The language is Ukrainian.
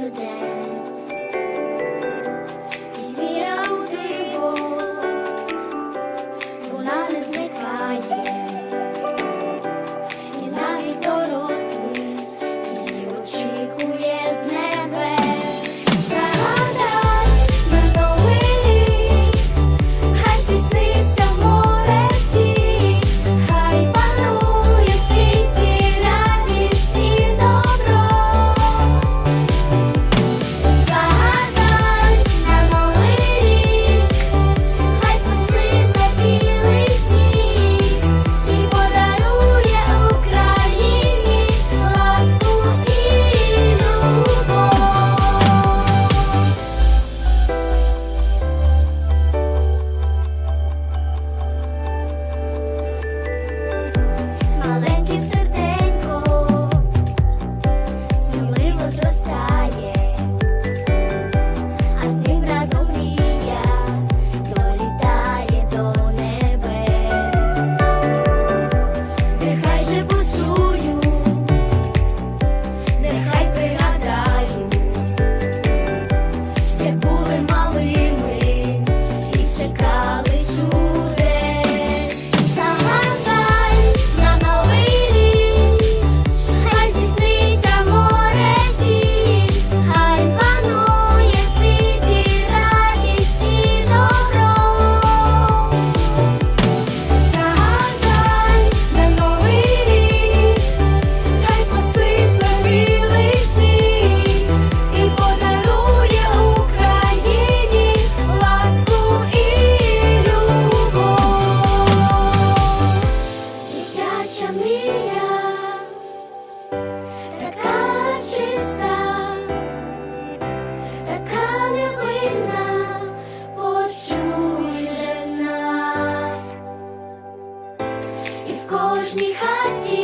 today. Дівча мія, така чиста, така невинна, почує нас, і в кожній хаті.